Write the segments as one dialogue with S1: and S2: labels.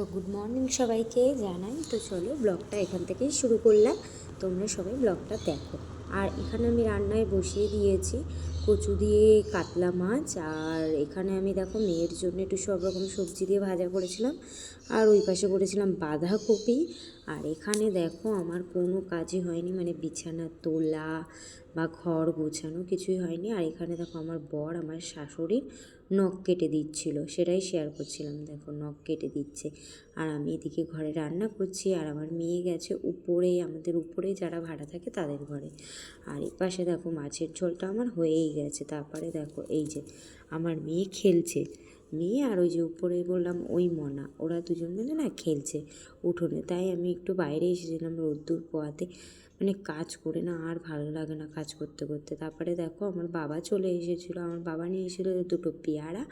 S1: তো good morning সবাইকে জানাই। তো চলো ব্লগটা এখান থেকেই শুরু করলাম। তোমরা সবাই ব্লগটা দেখো। আর এখানে আমি রান্নায় বসিয়ে দিয়েছি কচু দিয়ে কাতলা মাছ। আর এখানে আমি দেখো মেয়ের জন্য একটু সব রকম সবজি দিয়ে ভাজা করেছিলাম। আর ওই পাশে করেছিলাম বাঁধাকপি। আর এখানে দেখো আমার কোনো কাজই হয়নি মানে বিছানা, তোলা বা ঘর গোছানো কিছুই হয়নি। আর এখানে দেখো আমার বর আমার শাশুড়ির নখ কেটে দিচ্ছিল, সেটাই শেয়ার করছিলাম। দেখো নখ কেটে দিচ্ছে। আর আমি এদিকে ঘরে রান্না করছি, আর আমার মেয়ে গেছে উপরে, আমাদের উপরে যারা ভাড়া থাকে তাদের ঘরে। আর এই পাশে দেখো মাছের ঝোলটা আমার হয়েই গেছে। তারপরে দেখো এই যে আমার মেয়ে খেলছে। মেয়ে আর ওই যে উপরে বললাম ওই মনা, ওরা দুজন মিলে না খেলছে উঠোনে। তাই আমি একটু বাইরে এসেছিলাম রোদ্দুর পোয়াতে। মানে কাজ করে না আর ভালো লাগে না কাজ করতে করতে। তারপরে দেখো আমার বাবা চলে এসেছিল, আমার বাবা নিয়ে এসেছিল দুটো পেয়ারা।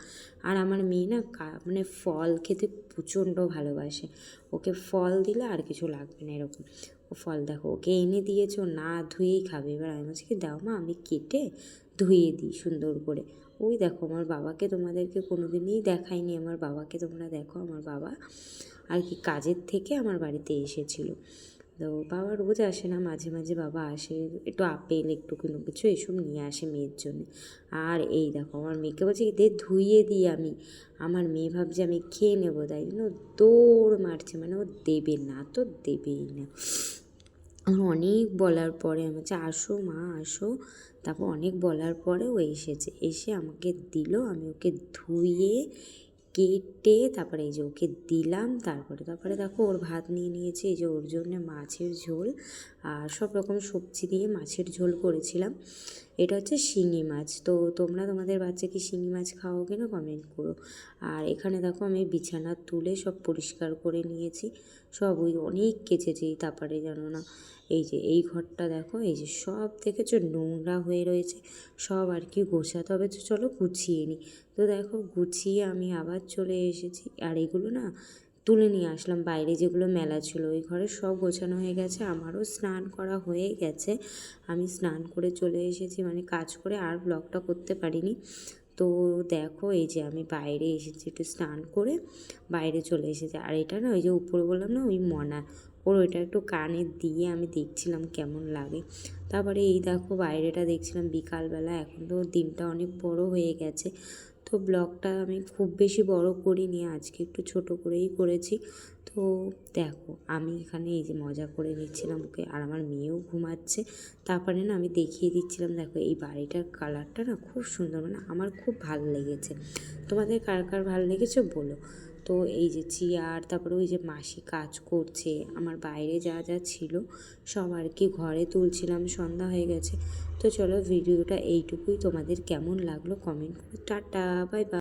S1: আর আমার মেয়ে না মানে ফল খেতে প্রচণ্ড ভালোবাসে। ওকে ফল দিলে আর কিছু লাগবে না এরকম। ও ফল দেখো, ওকে এনে দিয়েছ, না ধুয়েই খাবে। এবার আমি বলছি কি, দাও মা, আমি কেটে ধুয়ে দিই সুন্দর করে। ওই দেখো আমার বাবাকে তোমাদেরকে কোনো দিনই দেখাইনি, আমার বাবাকে তোমরা দেখো, আমার বাবা আর কি কাজের থেকে আমার বাড়িতে এসেছিল। তো বাবা রোজ আসে না, মাঝে মাঝে বাবা আসে, একটু আপেল, একটু কোনো কিছু এসব নিয়ে আসে মেয়ের জন্য। আর এই দেখো আমার মেয়েকে বলছে দে ধুইয়ে দিই আমি, আমার মেয়ে ভাবছে আমি খেয়ে নেব তাই জন্য দৌড় মারছে মানে ও দেবে না, তো দেবেই না। আমার অনেক বলার পরে আমি বলছি, আসো মা, আসো। তারপর অনেক বলার পরে ও এসেছে। এসে আমাকে দিল, আমি ওকে ধুয়ে কেটে তারপরে এই যে ওকে দিলাম, তারপরে তারপরে দেখো ওর ভাত নিয়ে নিয়েছে, এই যে ওর জন্য মাছের ঝোল আর সব রকম সবজি দিয়ে মাছের ঝোল করেছিলাম। এটা হচ্ছে শিঙি মাছ। তো তোমরা তোমাদের বাচ্চাকে শিঙি মাছ খাও কিনা কমেন্ট করো। আর এখানে দেখো আমি বিছানা তুলে সব পরিষ্কার করে নিয়েছি। সব ওই অনেক কেচেছি, তারপরে জানো না, এই যে এই ঘরটা দেখো, এই যে সব দেখেছ নোংরা হয়ে রয়েছে, সব আর কি গোছাতে হবে। তো চলো গুছিয়ে নিই তো দেখো গুছিয়ে আমি আবার চলে এসেছি। আর এগুলো না তুলে নিয়ে আসলাম। বাইরে যেগুলো মেলা ছিল, ওই ঘরে সব গোছানো হয়ে গেছে। আমারও স্নান করা হয়ে গেছে। আমি স্নান করে চলে এসেছি। মানে কাজ করে আর ব্লগটা করতে পারিনি। তো দেখো এই যে আমি বাইরে এসেছি একটু স্নান করে বাইরে চলে এসেছি। আর এটা না ওই যে উপরে বললাম না, ওই মনা। ওর ওইটা একটু কানে দিয়ে আমি দেখছিলাম কেমন লাগে। তারপরে এই দেখো বাইরেটা দেখছিলাম বিকালবেলা। এখন তো দিনটা অনেক বড় হয়ে গেছে। তো ব্লগটা আমি খুব বেশি বড় করিনি, আজকে একটু ছোট করেই করেছি। তো দেখো, আমি এখানে এই যে মজা করে নিচ্ছিলাম ওকে, আর আমার মেয়েও ঘুমাচ্ছে। তারপরে না আমি দেখিয়ে দিচ্ছিলাম, দেখো এই বাড়িটার কালারটা না খুব সুন্দর মানে আমার খুব ভালো লেগেছে। তোমাদের কার কার ভালো লেগেছে বলো। তো এই যে চেয়ার, তারপরে ওই যে মাসি কাজ করছে, আমার বাইরে যা যা ছিল সব আর কি ঘরে তুলছিলাম, সন্ধ্যা হয়ে গেছে। তো চলো, ভিডিওটা এইটুকুই। তোমাদের কেমন লাগল? কমেন্ট করে, টাটা, বাই বাই।